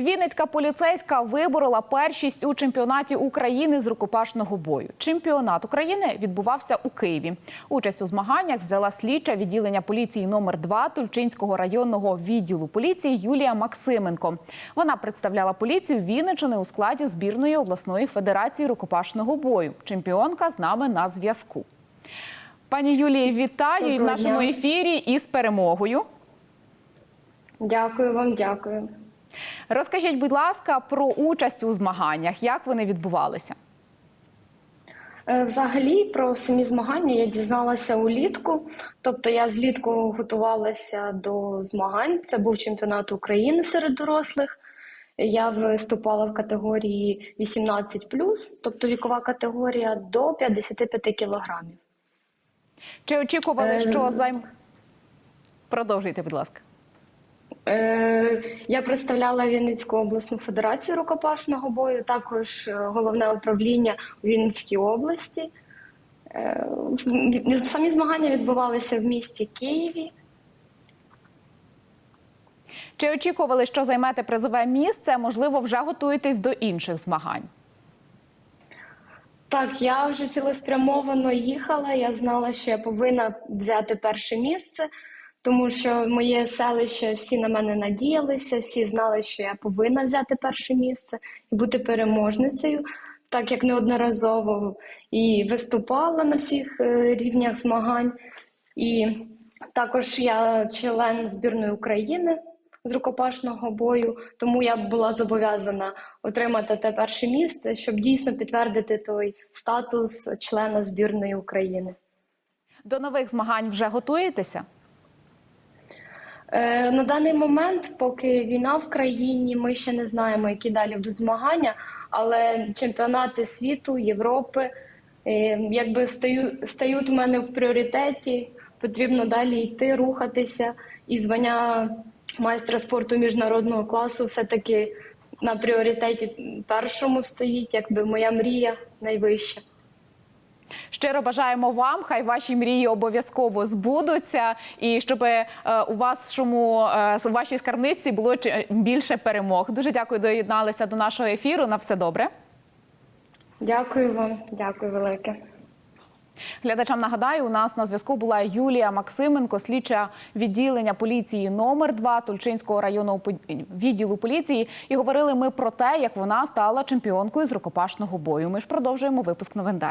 Вінницька поліцейська виборола першість у чемпіонаті України з рукопашного бою. Чемпіонат України відбувався у Києві. Участь у змаганнях взяла слідча відділення поліції номер 2 Тульчинського районного відділу поліції Юлія Максименко. Вона представляла поліцію Вінничини у складі збірної обласної федерації рукопашного бою. Чемпіонка з нами на зв'язку. Пані Юлії, вітаю і в нашому дня. ефірі із перемогою. Дякую вам, дякую. Розкажіть, будь ласка, про участь у змаганнях. Як вони відбувалися? Е, Взагалі про самі змагання я дізналася улітку. Тобто я злітку готувалася до змагань. Це був чемпіонат України серед дорослих. Я виступала в категорії 18+, тобто вікова категорія до 55 кілограмів. Чи очікували, Е, що займ... Продовжуйте, будь ласка. Е, Я представляла Вінницьку обласну федерацію рукопашного бою, також е, головне управління у Вінницькій області. Е, Самі змагання відбувалися в місті Києві. Чи очікували, що займете призове місце? Можливо, вже готуєтесь до інших змагань? Так, я вже цілеспрямовано їхала. Я знала, що я повинна взяти перше місце, тому що моє селище всі на мене надіялися, всі знали, що я повинна взяти перше місце і бути переможницею, так як неодноразово і виступала на всіх е, рівнях змагань. І також я член збірної України з рукопашного бою, тому я була зобов'язана отримати те перше місце, щоб дійсно підтвердити той статус члена збірної України. До нових змагань вже готуєтеся? Е, на даний момент, поки війна в країні, ми ще не знаємо, які далі будуть змагання, але чемпіонати світу, Європи е, якби стаю, стають у мене в пріоритеті. Потрібно далі йти, рухатися. І звання майстра спорту міжнародного класу все-таки на пріоритеті першому стоїть, якби моя мрія найвища. Щиро бажаємо вам, хай ваші мрії обов'язково збудуться, і щоб е, у вашому е, у вашій скарбниці було більше перемог. Дуже дякую, доєдналися до нашого ефіру. На все добре. Дякую вам, дякую велике. Глядачам нагадаю, у нас на зв'язку була Юлія Максименко, слідча відділення поліції номер 2 Тульчинського районного відділу поліції. І говорили ми про те, як вона стала чемпіонкою з рукопашного бою. Ми ж продовжуємо випуск новин далі.